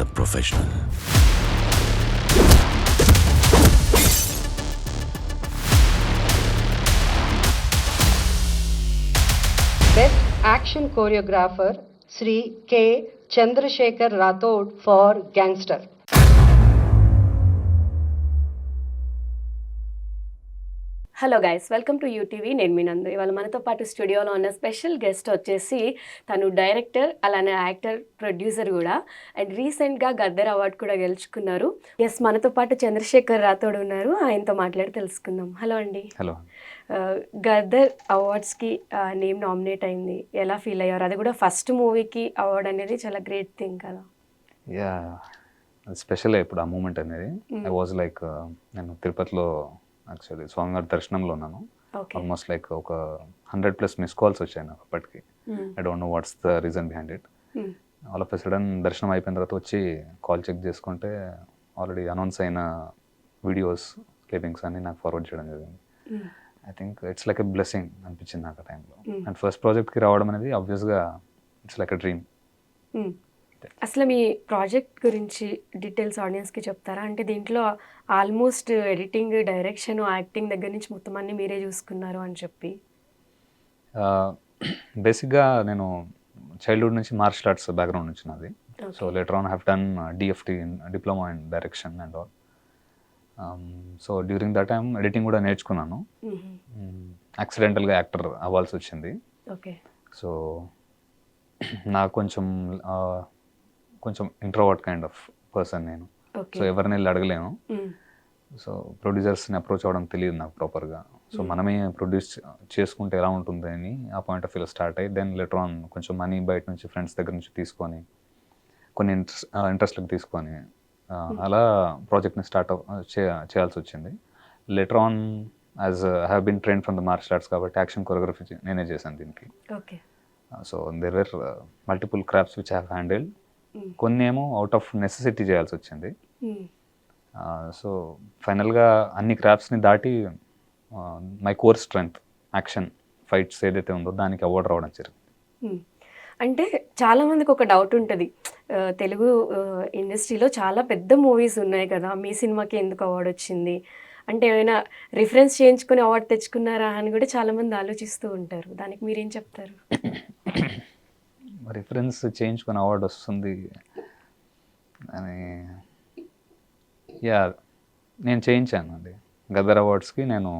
the professional. Best Action Choreographer Sri K. Chandrasekhar Rathod for Gangster. Hello guys welcome to UTV నేను మీ నందు. ఇవాళ మనతో పాటు స్టూడియోలో ఉన్న స్పెషల్ గెస్ట్ వచ్చేసి తను డైరెక్టర్ అలానే యాక్టర్ ప్రొడ్యూసర్ కూడా. అండ్ రీసెంట్గా గద్దర్ అవార్డు కూడా గెలుచుకున్నారు. ఎస్ మనతో పాటు చంద్రశేఖర్ రాథోడ్ ఉన్నారు. ఆయనతో మాట్లాడి తెలుసుకుందాం. హలో అండి. హలో ఆ, గద్దర్ అవార్డ్స్కి నేమ్ నామినేట్ అయింది. ఎలా ఫీల్ అయ్యారు? అది కూడా ఫస్ట్ మూవీకి అవార్డ్ అనేది చాలా గ్రేట్ థింగ్ కదా. యా స్పెషల్ ఇప్పుడు ఆ మూమెంట్ అనేది. ఐ వాజ్ లైక్ నేను తిరుపతిలో యాక్చువల్లీ స్వామివారి దర్శనంలో ఉన్నాను. ఆల్మోస్ట్ లైక్ ఒక హండ్రెడ్ ప్లస్ మిస్ కాల్స్ వచ్చాయి నాకు అప్పటికి. I don't know what's the reason behind it all of a sudden దర్శనం అయిపోయిన తర్వాత వచ్చి కాల్ చెక్ చేసుకుంటే ఆల్రెడీ అనౌన్స్ అయిన వీడియోస్ క్లిప్పింగ్స్ అన్ని నాకు ఫార్వర్డ్ చేయడం జరిగింది. I think it's like a blessing అనిపించింది నాకు ఆ టైంలో. అండ్ ఫస్ట్ ప్రాజెక్ట్కి రావడం అనేది ఆబ్వియస్గా ఇట్స్ లైక్ ఎ డ్రీమ్. అసలు మీ ప్రాజెక్ట్ గురించి డీటెయిల్స్ ఆడియన్స్కి చెప్తారా? అంటే దీంట్లో ఆల్మోస్ట్ ఎడిటింగ్ డైరెక్షన్ యాక్టింగ్ దగ్గర నుంచి మొత్తం అన్ని మీరే చూసుకున్నారు అని చెప్పి. బేసిక్గా నేను చైల్డ్హుడ్ నుంచి మార్షల్ ఆర్ట్స్ బ్యాక్గ్రౌండ్ నుంచి నాది. So later on have done DFT diploma in direction and also during that time editing కూడా నేర్చుకున్నాను. యాక్సిడెంటల్గా యాక్టర్ అవ్వాల్సి వచ్చింది. ఓకే. సో నాకు కొంచెం కొంచెం ఇంట్రోవర్ట్ కైండ్ ఆఫ్ పర్సన్ నేను. సో ఎవరిని వెళ్ళి అడగలేను. సో ప్రొడ్యూసర్స్ని అప్రోచ్ అవ్వడం తెలియదు నాకు ప్రాపర్గా సో మనమే ప్రొడ్యూస్ చేసుకుంటే ఎలా ఉంటుంది అని ఆ పాయింట్ ఆఫ్ వ్యూలో స్టార్ట్ అయ్యి దెన్ లెటర్ ఆన్ కొంచెం మనీ బయట నుంచి ఫ్రెండ్స్ దగ్గర నుంచి తీసుకొని కొన్ని ఇంట్రెస్ట్ ఇంట్రెస్ట్లకు తీసుకొని ఆ, అలా ప్రాజెక్ట్ని స్టార్ట్ చేయాల్సి వచ్చింది. Later on as have been train from the martial arts కాబట్టి యాక్షన్ కొరియోగ్రఫీ నేనే చేశాను దీనికి. Okay so there were multiple crafts which have handle కొన్ని ఏమో అవుట్ ఆఫ్ నెసెసిటీ చేయాల్సి వచ్చింది సో ఫైనల్గా అన్ని క్రాఫ్ట్స్ని దాటి my core strength action fights ఏదైతే ఉందో దానికి అవార్డు రావడం జరిగింది. అంటే చాలా మందికి ఒక డౌట్ ఉంటుంది. తెలుగు ఇండస్ట్రీలో చాలా పెద్ద మూవీస్ ఉన్నాయి కదా మీ సినిమాకి ఎందుకు అవార్డు వచ్చింది? అంటే ఏమైనా రిఫరెన్స్ చేయించుకొని అవార్డు తెచ్చుకున్నారా అని కూడా చాలా మంది ఆలోచిస్తూ ఉంటారు. దానికి మీరేం చెప్తారు? రిఫరెన్స్ చేయించుకుని అవార్డు వస్తుంది అని. యా నేను చేయించాను అండి. గదర్ అవార్డ్స్కి నేను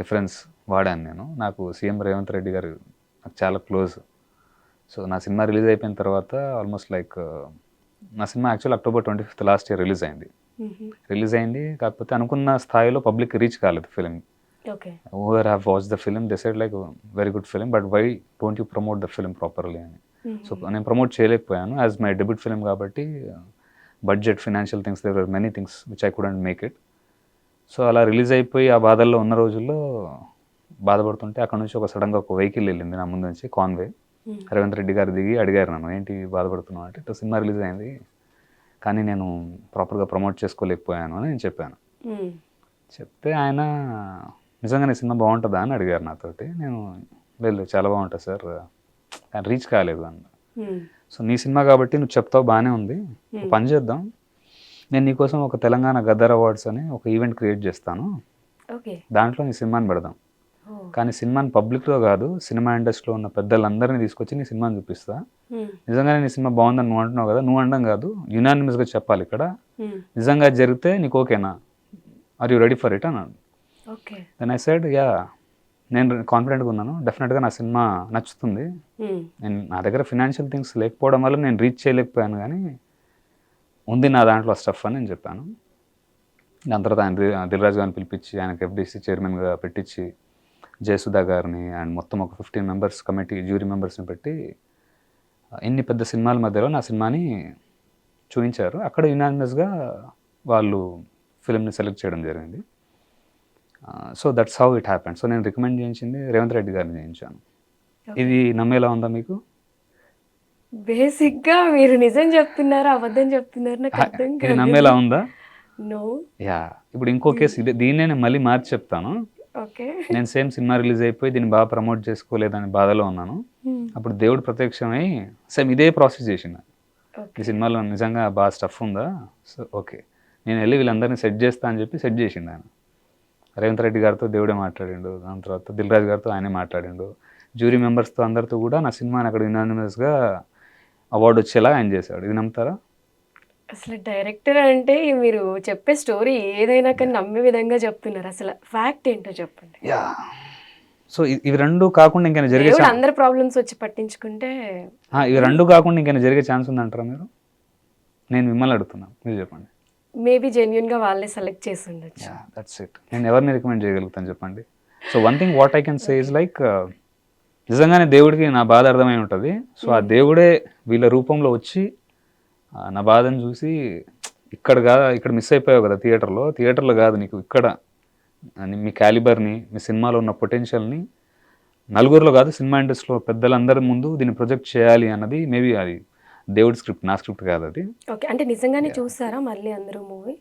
రిఫరెన్స్ వాడాను నేను. నాకు సీఎం రేవంత్ రెడ్డి గారు నాకు చాలా క్లోజ్ సో నా సినిమా రిలీజ్ అయిపోయిన తర్వాత ఆల్మోస్ట్ లైక్ నా cinema actual October twenty fifth last year release అయింది రిలీజ్ అయింది కాకపోతే అనుకున్న స్థాయిలో పబ్లిక్ రీచ్ కాలేదు film over have watch the film they said like very good film but why don't you promote the film properly అని. So నేను promote చేయలేకపోయాను. As my debut film కాబట్టి budget financial things there many things which I couldn't make it so అలా release అయిపోయి ఆ బాధల్లో ఉన్న రోజుల్లో బాధపడుతుంటే అక్కడ నుంచి ఒక సడన్గా ఒక వెహికల్ వెళ్ళింది నా ముందు నుంచి కాన్వే రేవంత్ రెడ్డి గారు దిగి అడిగారు నన్ను ఏంటి బాధపడుతున్నావు? అంటే ఇట్లా సినిమా రిలీజ్ అయింది కానీ నేను ప్రాపర్గా ప్రమోట్ చేసుకోలేకపోయాను అని నేను చెప్పాను. చెప్తే ఆయన నిజంగానే సినిమా బాగుంటుందా అని అడిగారు నాతోటి. నేను లేదు చాలా బాగుంటుంది సార్. కానీ రీచ్ కాలేదు అన్న. సో నీ సినిమా కాబట్టి నువ్వు చెప్తావు బాగానే ఉంది. ఒక పని చేద్దాం. నేను నీకోసం ఒక తెలంగాణ గద్దర్ అవార్డ్స్ అని ఒక ఈవెంట్ క్రియేట్ చేస్తాను. దాంట్లో నీ సినిమాని పెడదాం. కానీ సినిమాని పబ్లిక్లో కాదు సినిమా ఇండస్ట్రీలో ఉన్న పెద్దలందరినీ తీసుకొచ్చి నీ సినిమాని చూపిస్తా. నిజంగానే నీ సినిమా బాగుందని నువ్వు అంటున్నావు కదా నువ్వు అనడం కాదు. యునానిమస్గా చెప్పాలి ఇక్కడ. నిజంగా జరిగితే నీకు ఓకేనా? Are you ready for it అన్నాడు. Okay. Then I said yeah నేను కాన్ఫిడెంట్గా ఉన్నాను. డెఫినెట్గా నా సినిమా నచ్చుతుంది. నేను నా దగ్గర ఫినాన్షియల్ థింగ్స్ లేకపోవడం వల్ల నేను రీచ్ చేయలేకపోయాను కానీ ఉంది నా దాంట్లో స్టఫ్ అని నేను చెప్పాను. దాని తర్వాత ఆయన దిల్- దిల్రాజు గారిని పిలిపించి ఆయనకి ఎఫ్డీసీ చైర్మన్గా పెట్టించి జయసుధా గారిని అండ్ మొత్తం ఒక ఫిఫ్టీన్ మెంబర్స్ కమిటీ జ్యూరీ మెంబర్స్ని పెట్టి ఇన్ని పెద్ద సినిమాల మధ్యలో నా సినిమాని చూపించారు. అక్కడ యునానిమస్గా వాళ్ళు ఫిల్మ్ని సెలెక్ట్ చేయడం జరిగింది. So that's how it happened so నేను రికమెండ్ చేయించింది రేవంత్ రెడ్డి గారిని చేయించాను. ఇది నమ్మేలా ఉందా మీకు? బేసిక్గా మీరు నిజం చెప్తున్నారా అబద్ధం చెప్తున్నారు నాకు అర్థం నమ్మేలా ఉందా? నో యా ఇప్పుడు ఇంకో కేసు ఇదే దీన్నే నేను మళ్ళీ మార్చి చెప్తాను. ఓకే నేను సేమ్ సినిమా రిలీజ్ అయిపోయి దీన్ని బాగా ప్రమోట్ చేసుకోలేదని బాధలో ఉన్నాను. అప్పుడు దేవుడు ప్రత్యక్షమై సేమ్ ఇదే ప్రాసెస్ చేసిన ఈ సినిమాలో నిజంగా బాగా స్టఫ్ ఉందా? సో ఓకే నేను వెళ్ళి వీళ్ళందరినీ సెట్ చేస్తా అని చెప్పి సెట్ ఆయన. రేవంత్ రెడ్డి గారితో దేవుడే మాట్లాడిండు. దాని తర్వాత దిల్ రాజు గారితో ఆయనే మాట్లాడిండు. జ్యూరీ మెంబర్స్తో అందరితో కూడా నా సినిమాని అక్కడ యునానిమస్గా అవార్డు వచ్చేలా ఆయన చేశాడు. ఇది నమ్ముతారా? అసలు డైరెక్టర్ అంటే మీరు చెప్పే స్టోరీ ఏదైనా కానీ నమ్మే విధంగా చెప్తున్నారు. అసలు ఫ్యాక్ట్ ఏంటో చెప్పండి. యా సో ఇవి రెండు కాకుండా ఇంకైనా జరిగే అందరి ప్రాబ్లమ్స్ వచ్చి పట్టించుకుంటే ఇవి రెండు కాకుండా ఇంకైనా జరిగే ఛాన్స్ ఉందంటారా మీరు? నేను మిమ్మల్ని అడుగుతున్నాను మీరు చెప్పండి. మేబీ జెన్యున్గా వాళ్ళే సెలెక్ట్ చేసి ఉండొచ్చు. దట్స్ ఇట్ నేను ఎవరిని రికమెండ్ చేయగలుగుతాను చెప్పండి? So one thing what I can say is like నిజంగానే దేవుడికి నా బాధ అర్థమై ఉంటుంది. సో ఆ దేవుడే వీళ్ళ రూపంలో వచ్చి నా బాధను చూసి ఇక్కడ కాదు ఇక్కడ మిస్ అయిపోయావు కదా థియేటర్లో థియేటర్లో కాదు నీకు ఇక్కడ మీ క్యాలిబర్ని మీ సినిమాలో ఉన్న పొటెన్షియల్ని నలుగురిలో కాదు సినిమా ఇండస్ట్రీలో పెద్దలందరి ముందు దీన్ని ప్రొజెక్ట్ చేయాలి అన్నది మేబీ అది దేవుడి స్క్రిప్ట్ నా స్క్రిప్ట్ కాదు అది. ఓకే అంటే నిజంగానే చూసారా మళ్ళీ అందరూ మూవీ?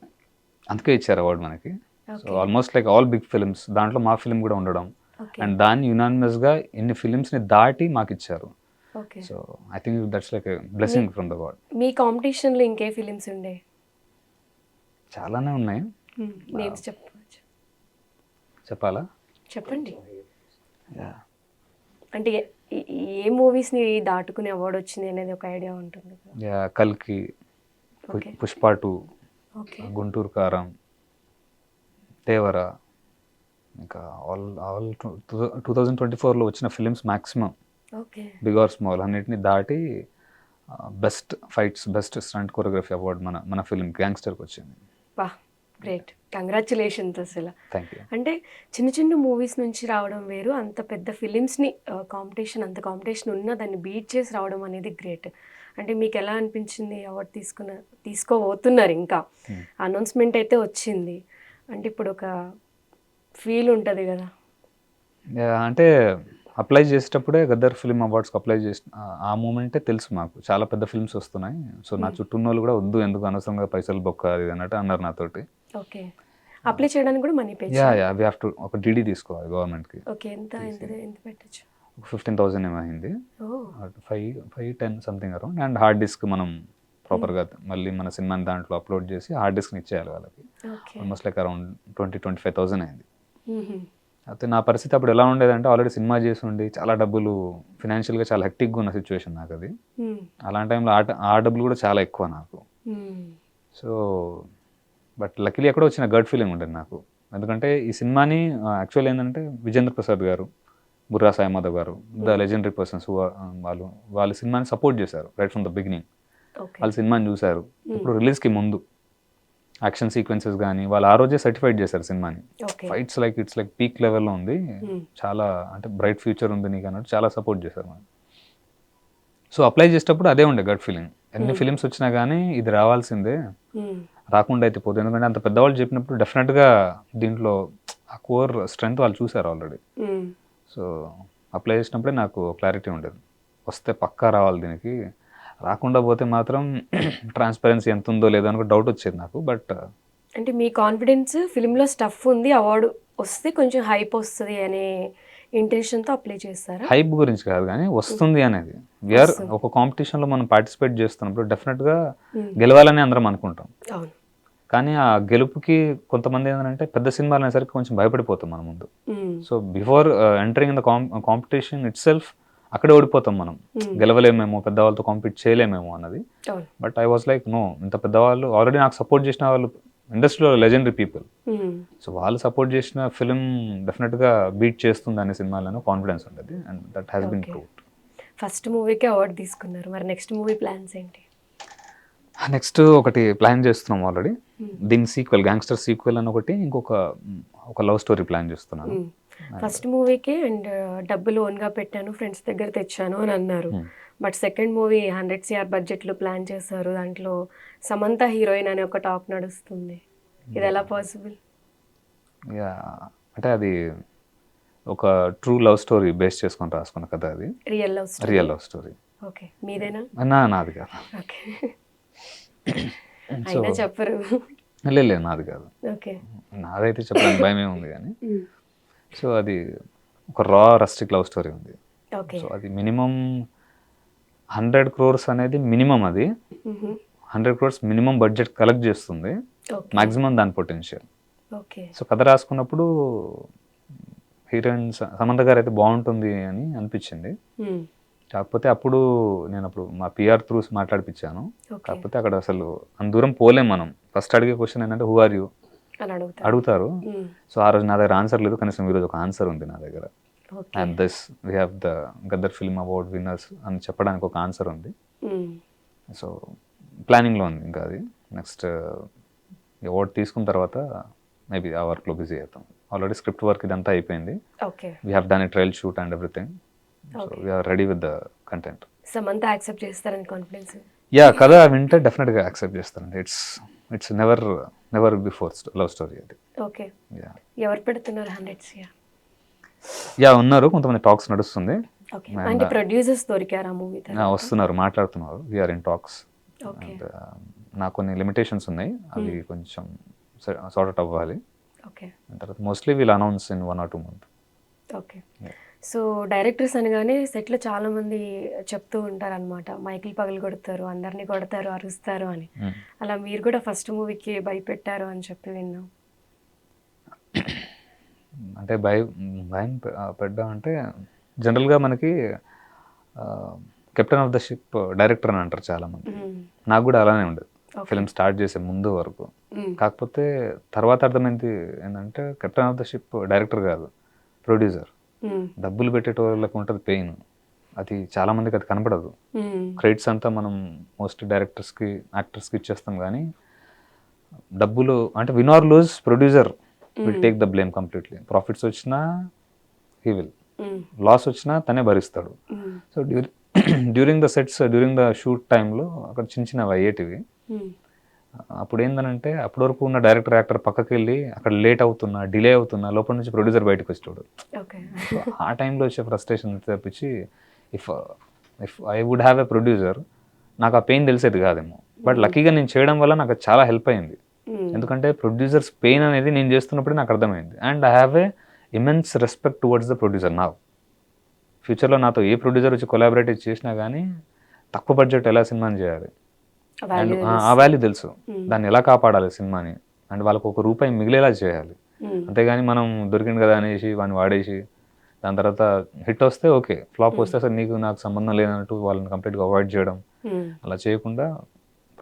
అందుకే ఇచ్చారు అవార్డు మనకి. So. Almost like all big films దాంట్లో మా ఫిల్మ్ కూడా ఉండడం. అండ్ దాన్ని యునానిమస్గా ఇన్ని ఫిల్మ్స్ని దాటి మాకు ఇచ్చారు. Okay so I think that's like blessing from the God మీ కాంపిటీషన్లో ఇంకే ఫిలిమ్స్ ఉండే? చాలానే ఉన్నాయి. నేమ్స్ చెప్పవచ్చు. చెప్పాలా? చెప్పండి. అంటే ఏ- ఏ- ఏ మూవీస్ని దాటుకునే అవార్డు వచ్చింది అనేది ఒక ఐడియా ఉంటుంది కల్కి. పుష్ప టూ గుంటూరు కారం దేవర ఇంకా all all two thousand twenty ఫోర్లో వచ్చిన films maximum big or small అన్నిటిని దాటి best fights best stunt choreography award మన మన ఫిలిం గ్యాంగ్స్టర్కి వచ్చింది. గ్రేట్ కంగ్రాచులేషన్స్ అసలు అంటే చిన్న చిన్న మూవీస్ నుంచి రావడం వేరు. అంత పెద్ద ఫిలిమ్స్ని కాంపిటీషన్ అంత కాంపిటీషన్ ఉన్న దాన్ని బీట్ చేసి రావడం అనేది గ్రేట్ అంటే మీకు ఎలా అనిపించింది అవార్డు తీసుకున్న తీసుకోబోతున్నారు ఇంకా? Hmm. అనౌన్స్మెంట్ అయితే వచ్చింది. అంటే ఇప్పుడు ఒక ఫీల్ ఉంటుంది కదా. అంటే అప్లై చేసేటప్పుడే గద్దర్ ఫిల్మ్ అవార్డ్స్కి అప్లై చేసి ఆ- మూమెంటే తెలుసు మాకు. చాలా పెద్ద ఫిల్మ్స్ వస్తున్నాయి. సో నా చుట్టూ ఉన్న వాళ్ళు కూడా వద్దు ఎందుకు అనవసరంగా పైసలు బొక్క అది ఇది అన్నట్టు అన్నారు నాతోటి. ఓకే. అప్లై చేయడానికి కూడా money pay yeah yeah we have to ఒక డీడీ తీసుకోవాలి గవర్నమెంట్కి. ఓకే ఎంత ఎంత ఎంత పెట్టచ్చు? ఫిఫ్టీన్ థౌసండ్ ఏమో అయింది. Five five ten something around and hard disk మనం ప్రాపర్గా మళ్ళీ మన సినిమాని దాంట్లో అప్లోడ్ చేసి హార్డ్ డిస్క్ని ఇచ్చేయాలి వాళ్ళకి. Almost like around twenty twenty five thousand అయింది. అయితే నా పరిస్థితి అప్పుడు ఎలా ఉండేదంటే ఆల్రెడీ సినిమా చేసి ఉండి చాలా డబ్బులు ఫినాన్షియల్గా చాలా హెక్టిక్గా ఉన్న సిచ్యువేషన్ నాకు అది అలాంటి టైంలో ఆ డబ్బులు కూడా చాలా ఎక్కువ నాకు. సో బట్ లక్కీలీ ఎక్కడో వచ్చిన గడ్ ఫీలింగ్ ఉండేది నాకు. ఎందుకంటే ఈ సినిమాని యాక్చువల్ ఏంటంటే విజేంద్ర ప్రసాద్ గారు Borra Sai Madhav garu the legendary persons వాళ్ళు వాళ్ళ సినిమాని సపోర్ట్ చేశారు రైట్ ఫ్రమ్ ద బిగినింగ్ వాళ్ళ సినిమాని చూశారు. ఇప్పుడు రిలీజ్కి ముందు యాక్షన్ సీక్వెన్సెస్ కానీ వాళ్ళు ఆ రోజే సర్టిఫైడ్ చేశారు సినిమాని. Fights like it's like peak లెవెల్లో ఉంది. Hmm. చాలా అంటే బ్రైట్ ఫ్యూచర్ ఉంది నీకు అన్నట్టు చాలా సపోర్ట్ చేశారు మనం సో అప్లై చేసేటప్పుడు అదే ఉండే గట్ ఫీలింగ్ ఎన్ని ఫిలిమ్స్ వచ్చినా కానీ ఇది రావాల్సిందే. రాకుండా అయితే పోతుంది ఎందుకంటే అంత పెద్దవాళ్ళు చెప్పినప్పుడు డెఫినెట్గా దీంట్లో ఆ కోర్ స్ట్రెంగ్త్ వాళ్ళు చూశారు ఆల్రెడీ. సో అప్లై చేసినప్పుడే నాకు క్లారిటీ ఉండేది. వస్తే పక్కా రావాలి దీనికి. రాకుండా పోతే మాత్రం ట్రాన్స్పరెన్సీ ఎంత ఉందో లేదో అని డౌట్ వచ్చేది నాకు బట్ అంటే మీ కాన్ఫిడెన్స్ ఫిలింలో స్టఫ్ ఉంది అవార్డు వస్తే కొంచెం హైప్ వస్తుంది అనే ఇంటెన్షన్తో అప్లై చేస్తారా? హైప్ గురించి కాదు కానీ వస్తుంది అనేది. విఆర్ ఒక కాంపిటీషన్లో మనం పార్టిసిపేట్ చేస్తున్నప్పుడు డెఫినెట్గా Hmm. గెలవాలని అందరం అనుకుంటాం. అవును. కానీ ఆ గెలుపుకి కొంతమంది ఏంటంటే పెద్ద సినిమాలు అనేసరికి కొంచెం భయపడిపోతాం మన ముందు. So before entering in the competition itself అక్కడే ఓడిపోతాం మనం. Hmm. గెలవలేమేమో పెద్దవాళ్ళతో కాంపీట్ చేయలేమేమో అన్నది. But I was like no ఇంత పెద్దవాళ్ళు ఆల్రెడీ నాకు సపోర్ట్ చేసిన వాళ్ళు ఇండస్ట్రీలో లెజెండరీ పీపుల్. సో వాళ్ళు సపోర్ట్ చేసిన ఫిలిం డెఫినెట్గా బీట్ చేస్తుంది అనే సినిమాలను కాన్ఫిడెన్స్ ఉంటుంది. And that has been. Proved first మూవీకి అవార్డు తీసుకున్నారు. మరి నెక్స్ట్ మూవీ ప్లాన్స్ ఏంటి? నెక్స్ట్ ఒకటి ప్లాన్ చేస్తున్నాం ఆల్రెడీ Hmm. దీని సీక్వెల్ గ్యాంగ్స్టర్ సీక్వెల్ అని ఒకటి ఇంకొక ఒక లవ్ స్టోరీ ప్లాన్ చేస్తున్నాను. ఫస్ట్ మూవీకి అండ్ డబ్బులు ఓన్గా పెట్టాను ఫ్రెండ్స్ దగ్గర తెచ్చాను అని అన్నారు. Hmm. But second movie hundred CR బడ్జెట్లో ప్లాన్ చేశారు. దాంట్లో సమంత హీరోయిన్ అనే ఒక టాక్ నడుస్తుంది. ఇది ఎలా పాసిబుల్ అంటే అది ఒక ట్రూ లవ్ స్టోరీ బేస్ చేసుకొని రాసుకున్న కథ అది. Real love real love story okay మీదేనా? నా నాది కాదు. ఓకే అయినా చెప్పరు. లేదు లేదు నాది కాదు. ఓకే నాదైతే చెప్పడానికి భయమే ఉంది కానీ. సో అది ఒక రా రస్టిక్ లవ్ స్టోరీ ఉంది. ఓకే సో అది మినిమం హండ్రెడ్ క్రోర్స్ అనేది మినిమం అది. Hundred crores minimum budget collect చేస్తుంది. మాక్సిమం దాని పొటెన్షియల్. ఓకే. సో కథ రాసుకున్నప్పుడు హీరోయిన్ సమంత గారు అయితే బాగుంటుంది అని అనిపించింది. కాకపోతే అప్పుడు నేను అప్పుడు మా పిఆర్ త్రూస్ మాట్లాడిపించాను కాకపోతే అక్కడ అసలు అంత దూరం పోలేం మనం. ఫస్ట్ అడిగే క్వశ్చన్ ఏంటంటే హూ ఆర్ యూ అడుగుతారు. సో ఆ రోజు నా దగ్గర ఆన్సర్ లేదు. కనీసం ఈరోజు ఒక ఆన్సర్ ఉంది నా దగ్గర. And this we have the Gaddar film award winners అని చెప్పడానికి ఒక ఆన్సర్ ఉంది. సో ప్లానింగ్లో ఉంది ఇంకా అది. నెక్స్ట్ అవార్డ్ తీసుకున్న తర్వాత మేబీ ఆ వర్క్లో బిజీ అవుతాం. ఆల్రెడీ స్క్రిప్ట్ వర్క్ ఇదంతా అయిపోయింది. We have done a trial shoot and everything so. We are ready with the content Samantha accept చేస్తారని కాన్ఫిడెన్స్ యా కథ వింటే డెఫినెట్గా యాక్సెప్ట్ చేస్తానండి it's it's never never before love story అది. Okay ఎవరు పెడుతున్నారు హండ్రెడ్స్ యా యా ఉన్నారు. కొంతమంది టాక్స్ నడుస్తుంది. అంటే uh, ప్రొడ్యూసర్స్ దొరికారా మూవీ వస్తున్నారు. మాట్లాడుతున్నారు. వీఆర్ ఇన్ టాక్స్ నాకు కొన్ని లిమిటేషన్స్ ఉన్నాయి. అవి కొంచెం సార్ట్ అవ్వాలి. తర్వాత mostly we'll announce in one or two month okay so directors అనగానే సెట్లో చాలా మంది చెప్తూ ఉంటారు అనమాట మైకిల్ పగలు కొడతారు అందరినీ కొడతారు అరుస్తారు అని. అలా మీరు కూడా ఫస్ట్ మూవీకి భయపెట్టారు అని చెప్పి విన్నాం. అంటే భయం భయం పెట్టడం అంటే జనరల్గా మనకి captain of the ship director అని అంటారు చాలా మంది మ్మ్. నాకు కూడా అలానే ఉండేది. ఫిల్మ్ స్టార్ట్ చేసే ముందు వరకు. కాకపోతే తర్వాత అర్థమైంది ఏంటంటే captain of the ship director కాదు ప్రొడ్యూసర్. డబ్బులు పెట్టేటోళ్ళకి ఉంటుంది పెయిన్ అది చాలా మందికి అది కనపడదు. క్రెడిట్స్ అంతా మనం మోస్ట్ డైరెక్టర్స్కి యాక్టర్స్కి ఇచ్చేస్తాం కానీ డబ్బులు అంటే win or lose producer will take the blame completely profits వచ్చినా హీ విల్. లాస్ వచ్చినా తనే భరిస్తాడు. So during during the sets during the shoot టైంలో అక్కడ చిన్న చిన్నవి అయ్యేటివి. మ్మ్. అప్పుడు ఏందనంటే అప్పటి వరకు ఉన్న డైరెక్టర్ యాక్టర్ పక్కకి వెళ్ళి అక్కడ లేట్ అవుతున్నా డిలే అవుతున్నా లోపల నుంచి ప్రొడ్యూసర్ బయటకు సో ఆ టైంలో వచ్చే ఫ్రస్ట్రేషన్ తప్పించి if if I would have a producer నాకు ఆ పెయిన్ తెలిసేది కాదేమో. బట్ లక్కీగా నేను చేయడం వల్ల నాకు చాలా హెల్ప్ అయింది. ఎందుకంటే ప్రొడ్యూసర్స్ పెయిన్ అనేది నేను చేస్తున్నప్పుడే నాకు అర్థమైంది. And I have a immense respect towards the producer నా ఫ్యూచర్లో నాతో ఏ ప్రొడ్యూసర్ వచ్చి కొలాబరేట్ చేసినా కానీ తక్కువ బడ్జెట్ ఎలా సినిమాని చేయాలి? అండ్ ఆ వాల్యూ తెలుసు. Hmm. దాన్ని ఎలా కాపాడాలి సినిమాని? అండ్ వాళ్ళకు ఒక రూపాయి మిగిలేలా చేయాలి. మ్మ్. అంతేగాని మనం దొరికింది కదా అనేసి వాడిని వాడేసి దాని తర్వాత హిట్ వస్తే ఓకే ఫ్లాప్ వస్తే అసలు నీకు నాకు సంబంధం లేదన్నట్టు వాళ్ళని కంప్లీట్గా అవాయిడ్ చేయడం. అలా చేయకుండా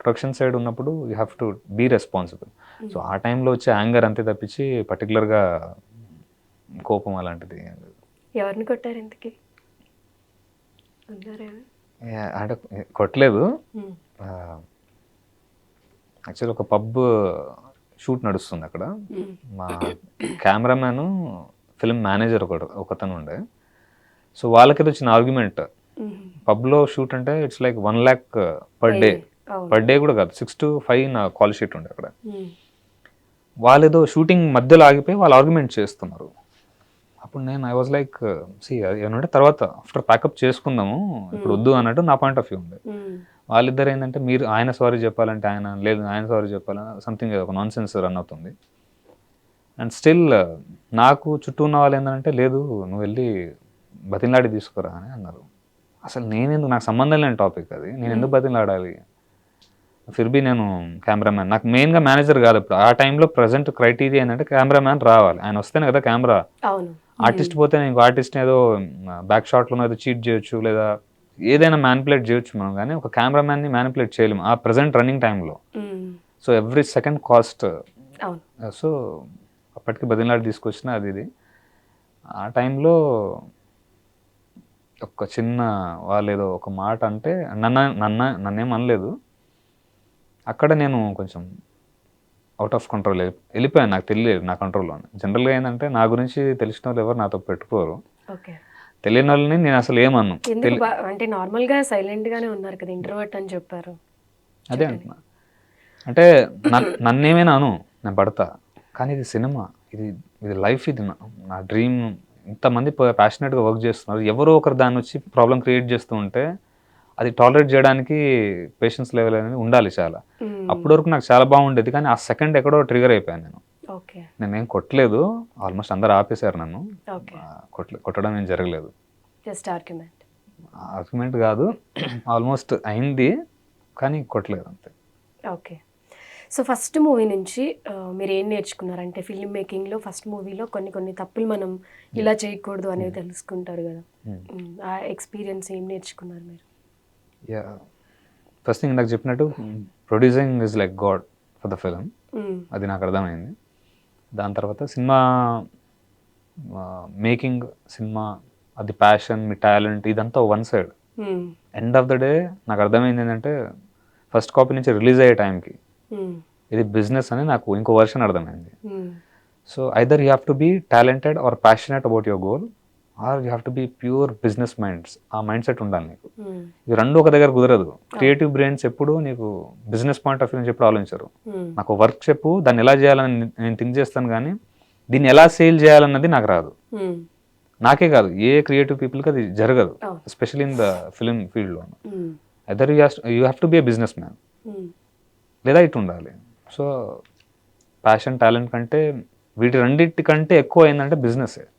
ప్రొడక్షన్ సైడ్ ఉన్నప్పుడు you have to be responsible so ఆ టైంలో వచ్చే యాంగర్ అంతే తప్పించి పర్టికులర్గా కోపం అలాంటిది. ఎవరిని కొట్టారు ఇంతకి అంటే కొట్టలేదు మ్మ్. యాక్చువల్లీ ఒక పబ్ షూట్ నడుస్తుంది అక్కడ. మా కెమెరామ్యాన్ ఫిల్మ్ మేనేజర్ ఒకడు ఒకతను ఉండే సో వాళ్ళకి వచ్చిన ఆర్గ్యుమెంట్. పబ్లో షూట్ అంటే it's like one lakh per day. Per day కూడా కాదు సిక్స్ టు ఫైవ్ నా కాల్ షీట్ ఉండే అక్కడ. వాళ్ళు ఏదో షూటింగ్ మధ్యలో ఆగిపోయి వాళ్ళు ఆర్గ్యుమెంట్ చేస్తున్నారు. అప్పుడు నేను ఐ వాజ్ లైక్ సి ఏమంటే తర్వాత ఆఫ్టర్ ప్యాకప్ చేసుకుందాము. ఇప్పుడు వద్దు అన్నట్టు నా పాయింట్ ఆఫ్ వ్యూ ఉండే. మ్మ్. వాళ్ళిద్దరు ఏంటంటే మీరు ఆయన సారీ చెప్పాలంటే ఆయన లేదు ఆయన సారీ చెప్పాలని సంథింగ్ ఒక నాన్ సెన్స్ రన్ అవుతుంది. అండ్ స్టిల్ నాకు చుట్టూ ఉన్న వాళ్ళు ఏంటంటే లేదు నువ్వు వెళ్ళి బతిలాడి తీసుకురా అని అన్నారు. అసలు నేనెందుకు నాకు సంబంధం లేని టాపిక్ అది. నేను ఎందుకు బతిలాడాలి ఫిర్బీ నేను కెమెరామ్యాన్. నాకు మెయిన్గా మేనేజర్ కాదు ఇప్పుడు. ఆ టైంలో ప్రజెంట్ క్రైటీరియా ఏంటంటే కెమెరామ్యాన్ రావాలి. ఆయన వస్తేనే కదా కెమెరా. ఆర్టిస్ట్ పోతే ఇంకో ఆర్టిస్ట్ ఏదో బ్యాక్ షాట్లో ఏదో చీట్ చేయొచ్చు లేదా ఏదైనా మ్యానిపులేట్ చేయొచ్చు మనం. కానీ ఒక కెమెరామ్యాన్ని మ్యానిపులేట్ చేయలేము ఆ ప్రజెంట్ రన్నింగ్ టైంలో. So every second cost. So అప్పటికి బదిలాడి తీసుకొచ్చిన అది ఇది. ఆ టైంలో ఒక చిన్న వాళ్ళు ఏదో ఒక మాట అంటే నన్న నన్న నన్నేం అనలేదు. అక్కడ నేను కొంచెం అవుట్ ఆఫ్ కంట్రోల్ వెళ్ళిపోయాను. నాకు తెలియలేదు నా కంట్రోల్లో జనరల్గా ఏంటంటే నా గురించి తెలిసిన వాళ్ళు ఎవరు నాతో పెట్టుకోరు. తెలియని వాళ్ళని నేను అసలు ఏమన్ను? అంటే నార్మల్గా సైలెంట్ గానే ఉన్నారు కదా ఇంటర్వర్ట్ అని చెప్పారు. అదే అంటున్నా. అంటే నన్- నన్నేమైనా అను నేను పడతా. కానీ ఇది సినిమా. ఇది ఇది లైఫ్ ఇది నా- నా డ్రీమ్ ఇంతమంది ప్యాషనెట్గా వర్క్ చేస్తున్నారు. ఎవరో ఒకరు దాన్ని వచ్చి ప్రాబ్లం క్రియేట్ చేస్తూ ఉంటే అది టాలరేట్ చేయడానికి పేషెన్స్ లెవెల్ అనేది ఉండాలి చాలా. మ్మ్. అప్పటి వరకు నాకు చాలా బాగుండేది కానీ ఆ సెకండ్ ఎక్కడో ట్రిగర్ అయిపోయాను నేను. ఓకే నేనేం కొట్టలేదు ఆల్మోస్ట్ అందరు ఆపేశారు నన్ను. కొట్టడం ఏం జరగలేదు. జస్ట్ ఆర్గ్యుమెంట్ ఆర్గ్యుమెంట్ కాదు ఆల్మోస్ట్ అయింది కానీ కొట్టలేదు అంతే. ఓకే సో ఫస్ట్ మూవీ నుంచి మీరు ఏం నేర్చుకున్నారంటే ఫిల్మ్ మేకింగ్లో ఫస్ట్ మూవీలో కొన్ని కొన్ని తప్పులు మనం ఇలా చేయకూడదు అనేవి తెలుసుకుంటారు కదా. Hmm. ఆ ఎక్స్పీరియన్స్ ఏం నేర్చుకున్నారు మీరు? యా ఫస్ట్ థింగ్ నాకు చెప్పినట్టు producing is like God for the film. అది నాకు అర్థమైంది దాని తర్వాత సినిమా మేకింగ్ సినిమా అది ప్యాషన్ మీ టాలెంట్ ఇదంతా one side. End of the day నాకు అర్థమైంది ఏంటంటే ఫస్ట్ కాపీ నుంచి రిలీజ్ అయ్యే టైంకి మ్మ్. ఇది బిజినెస్ అని నాకు ఇంకో వర్షన్ అర్థమైంది. So either you have to be talented or passionate about your goal or you have to be pure business minds ఆ మైండ్ సెట్ ఉండాలి నీకు మ్మ్. ఇది రెండు ఒక దగ్గర కుదరదు క్రియేటివ్ బ్రెయిన్స్ ఎప్పుడు నీకు బిజినెస్ పాయింట్ ఆఫ్ వ్యూ నుంచి ఎప్పుడు ఆలోచించరు మ్మ్. నాకు వర్క్ చెప్పు దాన్ని ఎలా చేయాలని నేను థింక్ చేస్తాను కానీ దీన్ని ఎలా సేల్ చేయాలన్నది నాకు రాదు మ్మ్. నాకే కాదు ఏ క్రియేటివ్ పీపుల్కి అది జరగదు. ఎస్పెషల్లీ ఇన్ ద ఫిలిం ఫీల్డ్లో. Other you you have to be a businessman. లేదా ఇటు ఉండాలి సో ప్యాషన్ టాలెంట్ కంటే వీటి రెండింటికంటే ఎక్కువ అయిందంటే బిజినెస్ మ్మ్.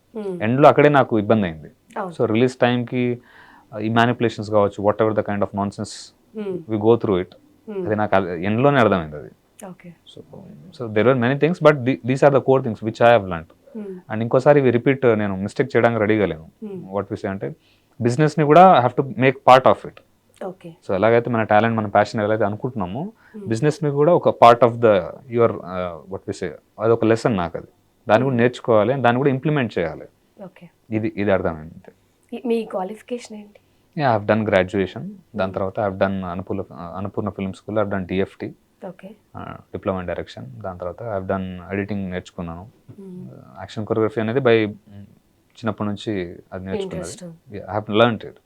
ఎండ్లో అక్కడే నాకు ఇబ్బంది అయింది. సో రిలీజ్ టైంకి ఈ మ్యానిపులేషన్స్ కావచ్చు whatever the kind of nonsense. We go through it. అది నాకు ఎండ్లోనే అర్థమైంది అది okay so so there are many things but these are the core things which I have learn. And ఇంకోసారి ఇవి రిపీట్ నేను మిస్టేక్ చేయడానికి రెడీగా లేను Hmm. వాట్ విసే అంటే బిజినెస్ని కూడా have to make part of it okay so ఎలాగైతే మన టాలెంట్ మన ప్యాషన్ ఎలాగైతే అనుకుంటున్నామో Hmm. బిజినెస్ని కూడా ఒక part of the your what విసే అది ఒక లెసన్ నాకు అది దాన్ని కూడా నేర్చుకోవాలి దాన్ని కూడా ఇంప్లిమెంట్ చేయాలి. ఓకే. ఇది ఇది అర్థమైంది. మీ క్వాలిఫికేషన్ ఏంటి? ఐ హావ్ డన్ గ్రాడ్యుయేషన్ దాని తర్వాత I have done Annapurna Annapurna film school have done DFT okay. Diploma in direction దాని తర్వాత ఐ హావ్ డన్ ఎడిటింగ్ నేర్చుకున్నాను. యాక్షన్ కొరియోగ్రఫీ అనేది బై చిన్నప్పటి నుంచి అది Interest. I have learn it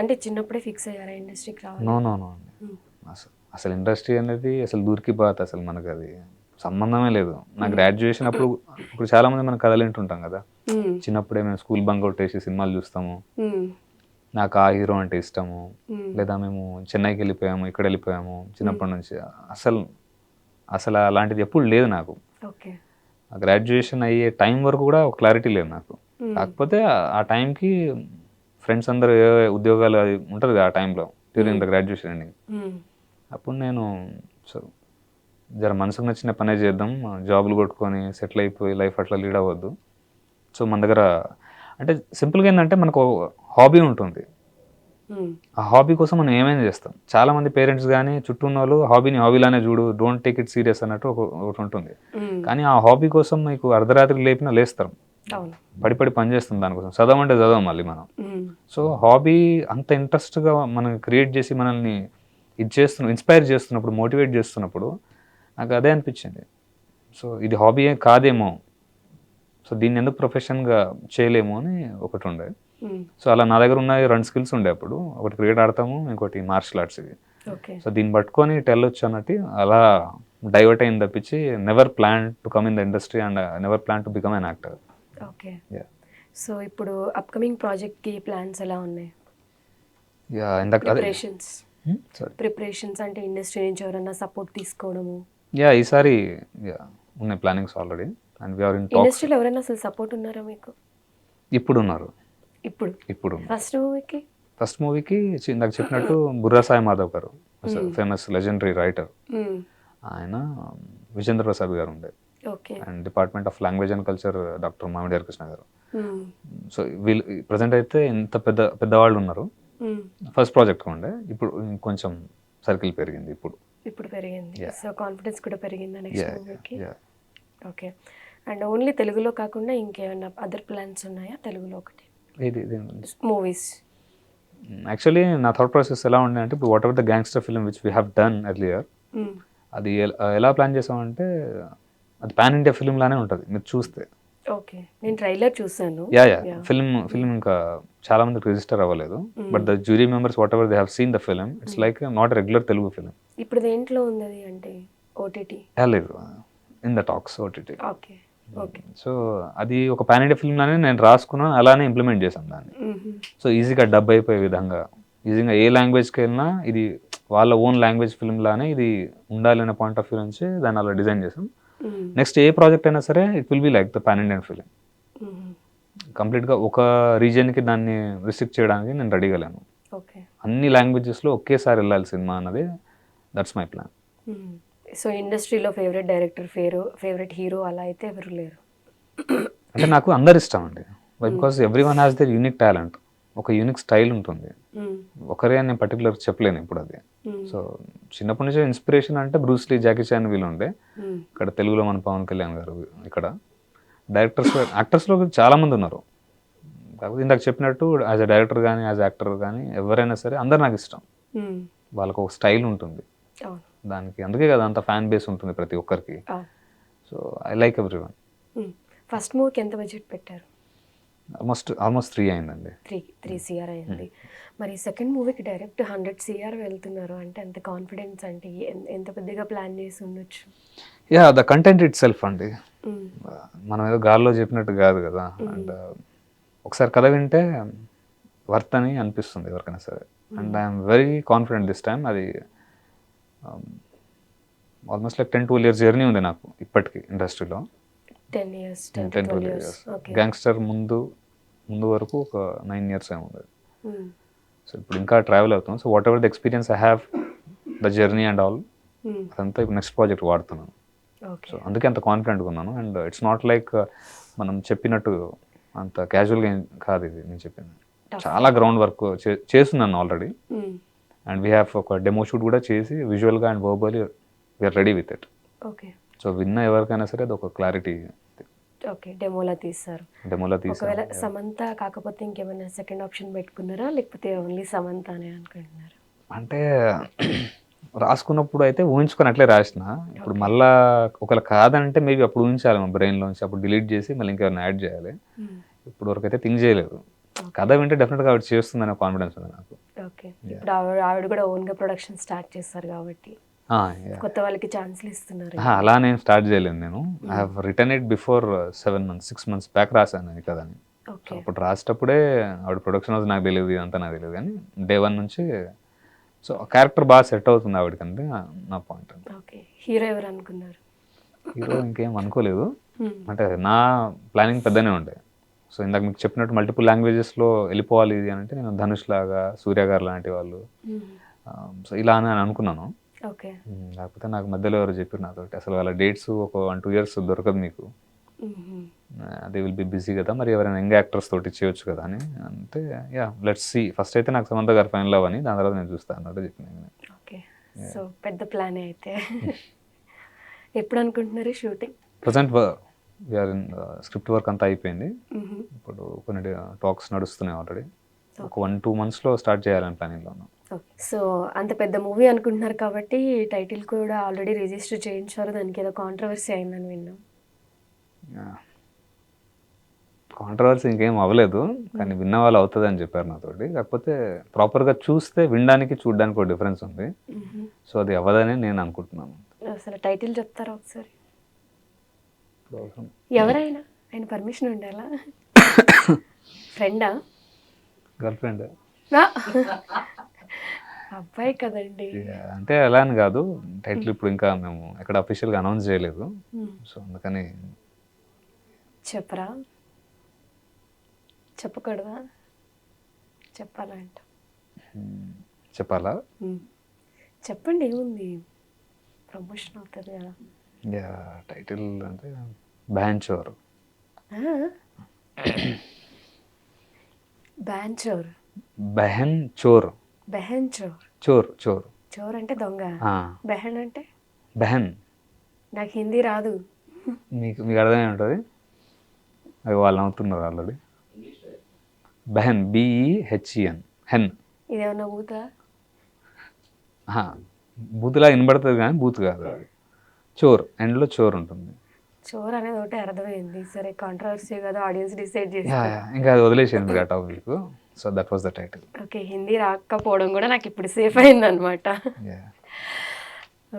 అంటే చిన్నప్పుడే ఫిక్స్ అయ్యారా ఇండస్ట్రీకి రావాలి? No no no. అసలు అసలు ఇండస్ట్రీ అనేది అసలు దూరికి బాత్ అసలు మనకు అది. సంబంధమే లేదు. నా గ్రాడ్యుయేషన్ అప్పుడు ఇప్పుడు చాలా మంది మనం కథలు వింటుంటాం కదా. చిన్నప్పుడే మేము స్కూల్ బంక్ కొట్టేసి సినిమాలు చూస్తాము. నాకు ఆ హీరో అంటే ఇష్టము. లేదా మేము చెన్నైకి వెళ్ళిపోయాము ఇక్కడ వెళ్ళిపోయాము చిన్నప్పటి నుంచి. అసలు అసలు అలాంటిది ఎప్పుడు లేదు నాకు. ఓకే. గ్రాడ్యుయేషన్ అయ్యే టైం వరకు కూడా ఒక క్లారిటీ లేదు నాకు. కాకపోతే ఆ- టైంకి ఫ్రెండ్స్ అందరూ ఏ ఉద్యోగాలు అది ఉంటుంది ఆ టైంలో డ్యూరింగ్ ద గ్రాడ్యుయేషన్ అండి. అప్పుడు నేను జర మనసుకు నచ్చిన పనే చేద్దాం. జాబులు కొట్టుకొని సెటిల్ అయిపోయి లైఫ్ అట్లా లీడ్ అవ్వద్దు. సో మన దగ్గర అంటే సింపుల్గా ఏంటంటే మనకు హాబీ ఉంటుంది. ఆ హాబీ కోసం మనం ఏమైనా చేస్తాం? చాలా మంది పేరెంట్స్ కానీ చుట్టూ ఉన్న వాళ్ళు హాబీని హాబీలానే చూడు డోంట్ టేక్ ఇట్ సీరియస్ అన్నట్టు ఒక ఒకటి ఉంటుంది. కానీ ఆ హాబీ కోసం మీకు అర్ధరాత్రి లేపినా లేస్తారు. పడి పడి పని చేస్తాం దానికోసం. చదవమంటే చదవం మళ్ళీ మనం. సో హాబీ అంత ఇంట్రెస్ట్గా మనం క్రియేట్ చేసి మనల్ని ఇది చేస్తున్న ఇన్స్పైర్ చేస్తున్నప్పుడు మోటివేట్ చేస్తున్నప్పుడు నాకు అదే అనిపించింది. సో ఇది హాబీ కాదేమో. సో దీన్ని ఎందుకు ప్రొఫెషన్గా చేయలేము అని ఒకటి ఉండే. సో అలా నా దగ్గర ఉన్న రెండు స్కిల్స్ ఉండే అప్పుడు. ఒకటి క్రికెట్ ఆడతాము ఇంకోటి మార్షల్ ఆర్ట్స్ ఇవి ఓకే. సో దీన్ని పట్టుకొని టెల్లొచ్చు అన్నట్టు అలా డైవర్ట్ అయింది తప్పించి never plan to come in the industry and never plan to become an actor okay. Yeah so ఇప్పుడు అప్కమింగ్ ప్రాజెక్ట్కి ప్లాన్స్ ఎలా ఉన్నాయి? యా ఇందాక ప్రిపరేషన్స్ ప్రిపరేషన్స్ అంటే ఇండస్ట్రీ నుంచి ఎవరైనా సపోర్ట్ తీసుకోవడము. యా ఈసారి యా ఉన్నాయి plannings already and we are in talks ఇండస్ట్రీలో ఎవరైనా అసలు సపోర్ట్ ఉన్నారా మీకు? ఇప్పుడు? ఉన్నారు. ఇప్పుడు ఇప్పుడు ఫస్ట్ మూవీకి ఫస్ట్ మూవీకి ఇందాక చెప్పినట్టు బుర్రా సాయి మాధవ్ గారు ఫేమస్ లెజెండరీ రైటర్ ఆయన విజేంద్ర ప్రసాద్ గారు ఉండే. Okay and department of language and culture doctor Mamidi Krishna గారు. సో వీళ్ళు ప్రజెంట్ అయితే ఇంత పెద్ద పెద్దవాళ్ళు ఉన్నారు. ఫస్ట్ ప్రాజెక్ట్ ఉండే. ఇప్పుడు కొంచెం సర్కిల్ పెరిగింది ఇప్పుడు. ఇప్పుడు పెరిగింది. సో కాన్ఫిడెన్స్ కూడా పెరిగిందా నెక్స్ట్ మూవీకి. ఓకే అండ్ ఓన్లీ తెలుగులో కాకుండా ఇంకేమైనా అదర్ ప్లాన్స్ ఉన్నాయా తెలుగులో ఒకటి? మూవీస్ యాక్చువల్లీ నా థాట్ ప్రాసెస్ ఎలా ఉండే అంటే ఇప్పుడు whatever the gangster film which we have done earlier అది ఎల- ఎలా ప్లాన్ చేసామంటే అది పాన్ ఇండియా ఫిల్మ్ లానే ఉంటుంది మీరు చూస్తే. ఓకే. నేను ట్రైలర్ చూసాను యా యా. ఫిల్మ్ ఫిల్మ్ ఇంకా చాలా మందికి రిజిస్టర్ అవ్వలేదు. But the jury members whatever they have seen the film it's like not regular Telugu film ఇప్పుడు దేంట్లో ఉంది అది అంటే ఓటీటీ లేదు. In the talks OTT okay. Okay. So అది ఒక పాన్ ఇండియా ఫిల్మ్ లానే నేను రాసుకున్నాను అలానే ఇంప్లిమెంట్ చేశాను దాన్ని. సో ఈజీగా డబ్ అయిపోయే విధంగా. ఈజీగా ఏ లాంగ్వేజ్కి వెళ్ళినా ఇది వాళ్ళ ఓన్ లాంగ్వేజ్ ఫిల్మ్ లానే ఇది ఉండాలి అనే పాయింట్ ఆఫ్ వ్యూ నుంచి దాన్ని అలా డిజైన్ చేసాం నెక్స్ట్ ఏ ప్రాజెక్ట్ అయినా సరే it will be like the pan Indian film కంప్లీట్గా ఒక రీజియన్కి దాన్ని రిస్ట్రిక్ట్ చేయడానికి నేను రెడీగా లేను ఓకే అన్ని లాంగ్వేజెస్లో ఒకేసారి వెళ్ళాలి సినిమా అన్నది దట్స్ మై ప్లాన్ సో ఇండస్ట్రీలో ఫేవరెట్ డైరెక్టర్ ఫేరు ఫేవరెట్ హీరో అలా అయితే ఎవరు లేరు? అంటే నాకు అందరు ఇష్టం అండి. Because everyone has their unique talent ఒక యూనిక్ స్టైల్ ఉంటుంది. మ్మ్. ఒకరే అని పర్టికులర్ చెప్పలేను ఇప్పుడు అది. సో చిన్నప్పటి నుంచి ఇన్స్పిరేషన్ అంటే బ్రూస్లీ జాకీ చాన్ వీళ్ళు ఉండే. ఇక్కడ తెలుగులో మన పవన్ కళ్యాణ్ గారు ఇక్కడ. డైరెక్టర్స్ యాక్టర్స్లో చాలా మంది ఉన్నారు. కాకపోతే ఇందాక చెప్పినట్టు యాజ్ అ డైరెక్టర్ కానీ యాజ్ యాక్టర్ కానీ ఎవరైనా సరే అందరు నాకు ఇష్టం. మ్మ్. వాళ్ళకు ఒక స్టైల్ ఉంటుంది. దానికి అందుకే కదా అంత ఫ్యాన్ బేస్ ఉంటుంది ప్రతి ఒక్కరికి. So I like everyone first మూవీకి ఎంత బడ్జెట్ పెట్టారు? ఆల్మోస్ట్ ఆల్మోస్ట్ త్రీ అయిందండి. త్రీ త్రీ సిఆర్ అయింది. మరి సెకండ్ మూవీకి డైరెక్ట్ హండ్రెడ్ సిఆర్ వెళ్తున్నారు. అంటే ఎంత కాన్ఫిడెన్స్ అంటే ఎంత పెద్దగా ప్లాన్ చేసి ఉండొచ్చు? Yeah the content itself అండి. మనం ఏదో గాల్లో చెప్పినట్టు కాదు కదా. అండ్ ఒకసారి కథ వింటే వర్త్ అని అనిపిస్తుంది ఎవరికైనా సరే. And I'm very confident this time అది almost like ten twelve years journey ఉంది నాకు ఇప్పటికి ఇండస్ట్రీలో ten years ten twelve years gangster ముందు ముందు వరకు ఒక నైన్ ఇయర్స్ ఏమి ఉండదు. సో ఇప్పుడు ఇంకా ట్రావెల్ అవుతాం. So whatever the experience I have the journey and all. అదంతా ఇప్పుడు నెక్స్ట్ ప్రాజెక్ట్ వాడుతున్నాను. సో అందుకే అంత కాన్ఫిడెంట్గా ఉన్నాను. అండ్ ఇట్స్ నాట్ లైక్ మనం చెప్పినట్టు అంత క్యాజువల్గా కాదు ఇది నేను చెప్పింది. చాలా గ్రౌండ్ వర్క్ చేస్తున్నాను ఆల్రెడీ. అండ్ వీ హ్యావ్ ఒక డెమో షూట్ కూడా చేసి విజువల్గా and verbally we're ready with it okay so విన్న ఎవరికైనా సరే అది ఒక క్లారిటీ ఓకే డెమోలా తీస్తారు. డెమోలో ఒకవేళ సమంత కాకపోతే ఇంకేమైనా సెకండ్ ఆప్షన్ పెట్టుకున్నారా? లేకపోతే ఓన్లీ సమంత అనే అనుకుంటున్నారు? అంటే రాసుకున్నప్పుడు అయితే ఊహించుకొని అట్లే రాసిన. ఇప్పుడు మళ్ళా ఒకవేళ కాదంటే మేబీ అప్పుడు ఊహించాలి మా బ్రెయిన్లోంచి అప్పుడు డిలీట్ చేసి మళ్ళీ ఇంకెవరైనా యాడ్ చేయాలి. ఇప్పుడు వరకు అయితే థింక్ చేయలేదు. కథ వింటే డెఫినెట్గా ఆవిడ చేస్తుందనే కాన్ఫిడెన్స్ ఉంది నాకు. ఓకే ఇప్పుడు ఆవిడ ఆవిడ కూడా ఓన్గా ప్రొడక్షన్ స్టార్ట్ చేస్తారు కాబట్టి. కొత్త వాళ్ళకి ఛాన్స్లు ఇస్తున్నారు. అలా నేను స్టార్ట్ చేయలేదు నేను. I have written it before seven months six months back రాశాను అది కదని ఓకే అప్పుడు రాసేటప్పుడే ఆవిడ ప్రొడక్షన్ హౌస్ నాకు తెలియదు ఇదంతా నాకు తెలియదు కానీ డే వన్ నుంచి సో క్యారెక్టర్ బాగా సెట్ అవుతుంది ఆవిడకంటే నా- నా పాయింట్ అంతే. ఓకే హీరో ఎవరు అనుకున్నారు? హీరో ఇంకేం అనుకోలేదు. Hmm. అంటే నా ప్లానింగ్ పెద్దనే ఉండే. సో ఇందాక మీకు చెప్పినట్టు మల్టిపుల్ లాంగ్వేజెస్లో వెళ్ళిపోవాలి ఇది అని అంటే నేను ధనుష్ లాగా సూర్య గారు లాంటి వాళ్ళు. సో ఇలా అని అనుకున్నాను. కాకపోతే నాకు మధ్యలో ఎవరు చెప్పారు నాతో అసలు వాళ్ళ డేట్స్ ఒక వన్ టూ ఇయర్స్ దొరకదు మీకు. అది విల్ బి బిజీ కదా మరి ఎవరైనా యంగ్ యాక్టర్స్ తోటి చేయొచ్చు కదా అని. అంటే యా లెట్స్ సి ఫస్ట్ అయితే నాకు సమంత గారు ఫైనల్ అవ్వని దాని తర్వాత నేను చూస్తాను అన్నట్టు చెప్పిన ఓకే. సో పెద్ద ప్లానే అయితే. ఎప్పుడు అనుకుంటున్నారు shooting present we're in script work అంతా అయిపోయింది. ఇప్పుడు కొన్ని టాక్స్ నడుస్తున్నాయి ఆల్రెడీ ఒక వన్ టూ మంత్స్లో స్టార్ట్ చేయాలని ప్లానింగ్లో ఉన్నాం. సో అంత పెద్ద మూవీ అనుకుంటున్నారు కాబట్టి టైటిల్ కూడా ఆల్రెడీ రిజిస్టర్ చేయించారు. దానికి ఏదో కాంట్రవర్సీ అయిందని విన్నాం. కాంట్రవర్సీ ఇంకేం అవ్వలేదు. కానీ విన్న వాళ్ళు అవుతుంది అని చెప్పారు నాతోటి. కాకపోతే ప్రాపర్గా చూస్తే వినడానికి చూడడానికి ఒక డిఫరెన్స్ ఉంది. సో అది అవ్వదని నేను అనుకుంటున్నాను. అసలు టైటిల్ చెప్తారా ఒకసారి? ఎవరైనా? ఆయన పర్మిషన్ ఉండాలా? ఫ్రెండా? Girlfriend? అబ్బాయి కదండి. అంటే అలా అని కాదు. టైటిల్ ఇప్పుడు ఇంకా మేము ఎక్కడ అఫీషియల్గా అనౌన్స్ చేయలేదు. సో అందుకని చెప్పరా? చెప్పకూడదా? చెప్పాలంట చెప్పాలా. చెప్పండి ఏముంది? ప్రమోషన్ అవుతుంది కదా. యా టైటిల్ అంటే బ్యాంచోర్ బ్యాన్చోర్ బెహన్ చోర్ బెహన్ చోర్. చోర్ చోర్. చోర్ అంటే దొంగ. బెహన్ అంటే? బెహన్. నాకు హిందీ రాదు. మీకు మీకు అర్థమై ఉంటుంది? అది వాళ్ళు నవ్వుతున్నారు ఆల్రెడీ. బెహన్ బిఈహెచ్ఈఎన్. హెన్. ఇదేమన్నా ఊతా బూత్లా వినబడుతుంది కానీ బూత్ కాదు అది. చోర్ ఎండ్లో చోర్ ఉంటుంది. చోర్ అనేది ఒకటి అర్థమైంది. సరే కాంట్రవర్సీ కదా ఆడియన్స్ డిసైడ్ యా. ఇంకా అది వదిలేసాను ఆ topic so that was the title okay Hindi రాకపోవడం కూడా నాకు ఇప్పుడు సేఫ్ అయింది అనమాట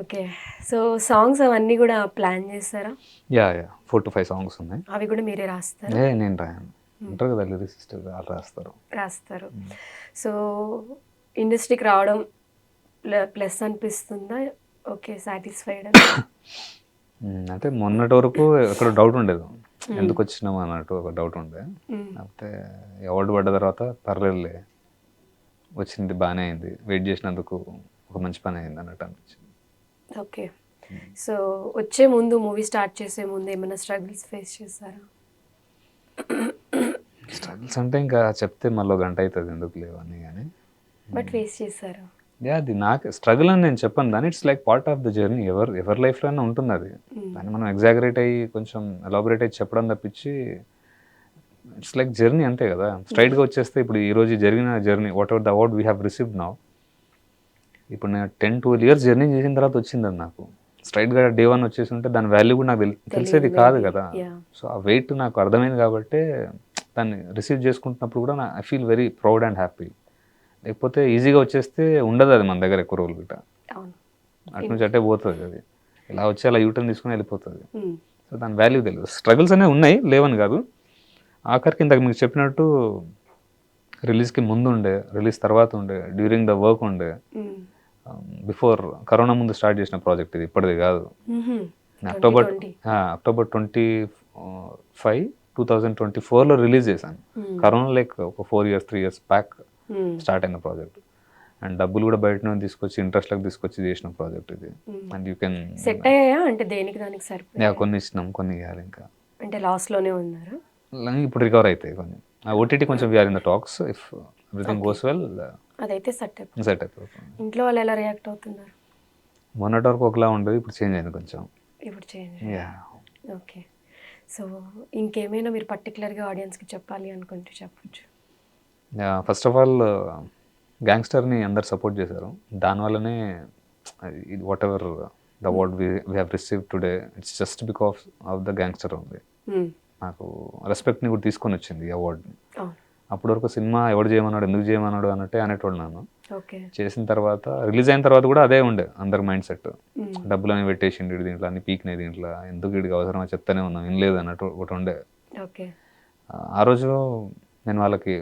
ఓకే సో సాంగ్స్ అవన్నీ కూడా ప్లాన్ చేస్తారా? Yeah yeah four to five songs ఉన్నాయి. అవి కూడా మీరే రాస్తారా? నేను రాయను. ఉంటారు కదా లిరిసిస్ట్ వాళ్ళు రాస్తారు. రాస్తారు. సో ఇండస్ట్రీకి రావడం ప్లస్ అనిపిస్తుందా? ఓకే సాటిస్ఫైడ్ మ్మ్, అంటే మొన్నటి వరకు ఎక్కడ డౌట్ ఉండేది. ఎందుకు వచ్చినాం అన్నట్టు ఒక డౌట్ ఉండే. కాకపోతే అవార్డు పడ్డ తర్వాత పర్లేదులే వచ్చింది బాగానే అయింది వెయిట్ చేసినందుకు ఒక మంచి పని అయింది అన్నట్టు అనిపించింది. ఓకే సో వచ్చే ముందు మూవీ స్టార్ట్ చేసే ముందు ఏమైనా స్ట్రగుల్స్ ఫేస్ చేస్తారా స్ట్రగుల్స్ అంటే ఇంకా చెప్తే మళ్ళీ గంట అవుతుంది ఎందుకు లేవని కానీ. బట్ ఫేస్ చేస్తారా యా అది నాకు స్ట్రగుల్ అని నేను చెప్పను. దాని it's like part of the journey ఎవరు ఎవరి లైఫ్లోనే ఉంటుంది అది. దాన్ని మనం ఎగ్జాగరేట్ అయ్యి కొంచెం ఎలాబరేట్ అయ్యి చెప్పడం తప్పించి ఇట్స్ లైక్ జర్నీ అంతే కదా. స్ట్రైట్గా వచ్చేస్తే ఇప్పుడు ఈ రోజు జరిగిన journey whatever the award we have received now ఇప్పుడు నేను టెన్ ట్వెల్వ్ ఇయర్స్ జర్నీ చేసిన తర్వాత వచ్చింది అది నాకు. స్ట్రైట్గా డే వన్ వచ్చేసి ఉంటే దాని వాల్యూ కూడా నాకు తెలి- తెలిసేది కాదు కదా. సో ఆ వెయిట్ నాకు అర్థమైంది కాబట్టి దాన్ని రిసీవ్ చేసుకుంటున్నప్పుడు కూడా I feel very proud and happy లేకపోతే ఈజీగా వచ్చేస్తే ఉండదు అది మన దగ్గర ఎక్కువ రోజులు గిట్ట అటు నుంచి అట్టే పోతుంది అది ఇలా వచ్చి అలా యూటర్న్ తీసుకుని వెళ్ళిపోతుంది. సో దాని వాల్యూ తెలియదు స్ట్రగుల్స్ అనేవి ఉన్నాయి లేవని కాదు ఆఖరికి ఇంతకు మీకు చెప్పినట్టు రిలీజ్కి ముందు ఉండే రిలీజ్ తర్వాత ఉండే డ్యూరింగ్ ద వర్క్ ఉండే. బిఫోర్ కరోనా ముందు స్టార్ట్ చేసిన ప్రాజెక్ట్ ఇది ఇప్పటిది కాదు. October 2020. October twenty five two thousand twenty ఫోర్లో రిలీజ్ చేశాను. కరోనా లైక్ ఒక four years three years back. Start అయిన ప్రాజెక్ట్. అండ్ డబ్బులు కూడా బయట నుంచి తీసుకొచ్చి ఇంట్రెస్ట్లకు తీసుకొచ్చి చేసిన ప్రాజెక్ట్ ఇది. Hmm. And you can set అయ్యాయా? అంటే దేనికి దానికి సరిపోయా? కొన్ని ఇచ్చినాం కొన్ని ఇవ్వాలి ఇంకా. అంటే లాస్లోనే ఉన్నారా? ఇప్పుడు రికవర్ అవుతాయి కొన్ని. ఓటీటీ కొంచెం we're in the talks if everything goes well అదైతే సెట్ అయిపోయింది సెట్ అయిపోతుంది. ఇంట్లో వాళ్ళు ఎలా రియాక్ట్ అవుతున్నారు? మొన్నటి వరకు ఒకలా ఉండేది ఇప్పుడు చేంజ్ అయింది కొంచెం. ఇప్పుడు చేంజ్ యా ఓకే సో ఇంకేమైనా మీరు పర్టికులర్గా ఆడియన్స్కి చెప్పాలి అనుకుంటే చెప్పొచ్చు. ఫస్ట్ ఆఫ్ ఆల్ గ్యాంగ్స్టర్ని అందరు సపోర్ట్ చేశారు. దానివల్లనే ఇది whatever the award we have receive today it's just because of the gangster ఉంది. నాకు రెస్పెక్ట్ని కూడా తీసుకొని వచ్చింది ఈ అవార్డ్ని అవును అప్పటి వరకు సినిమా ఎవడు చేయమన్నాడు ఎందుకు చేయమన్నాడు అన్నట్టే అనేటోడు నన్ను. చేసిన తర్వాత రిలీజ్ అయిన తర్వాత కూడా అదే ఉండే అందరి మైండ్ సెట్ మ్మ్. డబ్బులని పెట్టేసిండు ఈడు దీంట్లో అన్ని పీక్నే దీంట్లో ఎందుకు వీడికి అవసరమా చెప్తానే ఉన్నాం ఏం లేదు అన్నట్టు ఒకటి ఉండే. ఆ రోజు నేను వాళ్ళకి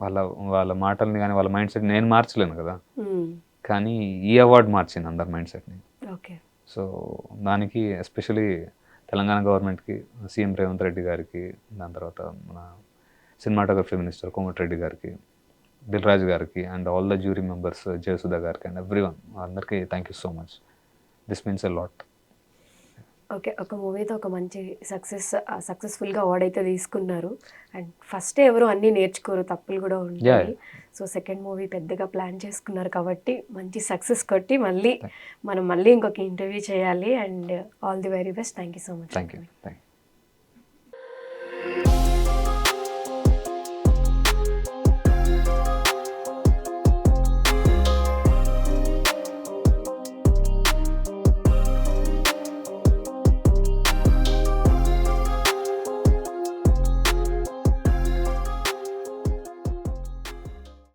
వాళ్ళ వాళ్ళ మాటల్ని కానీ వాళ్ళ మైండ్ సెట్ నేను మార్చలేను కదా. మ్మ్. కానీ ఈ అవార్డు మార్చింది అందరి మైండ్ సెట్ని ఓకే. సో దానికి ఎస్పెషలీ తెలంగాణ గవర్నమెంట్కి సీఎం రేవంత్ రెడ్డి గారికి దాని తర్వాత మన సినిమాటోగ్రఫీ మినిస్టర్ కోమటిరెడ్డి గారికి దిల్ రాజు గారికి and all the jury members Jayasudha గారికి అండ్ ఎవ్రీ వన్ అందరికీ thank you so much this means a lot okay ఒక మూవీతో ఒక మంచి సక్సెస్ సక్సెస్ఫుల్గా అవార్డ్ అయితే తీసుకున్నారు. అండ్ ఫస్ట్ ఎవరు అన్నీ నేర్చుకోరు తప్పులు కూడా ఉంటాయి. సో సెకండ్ మూవీ పెద్దగా ప్లాన్ చేసుకున్నారు కాబట్టి మంచి సక్సెస్ కొట్టి మళ్ళీ మనం మళ్ళీ ఇంకొక ఇంటర్వ్యూ చేయాలి. And all the very best. Thank you so much. Thank you thank you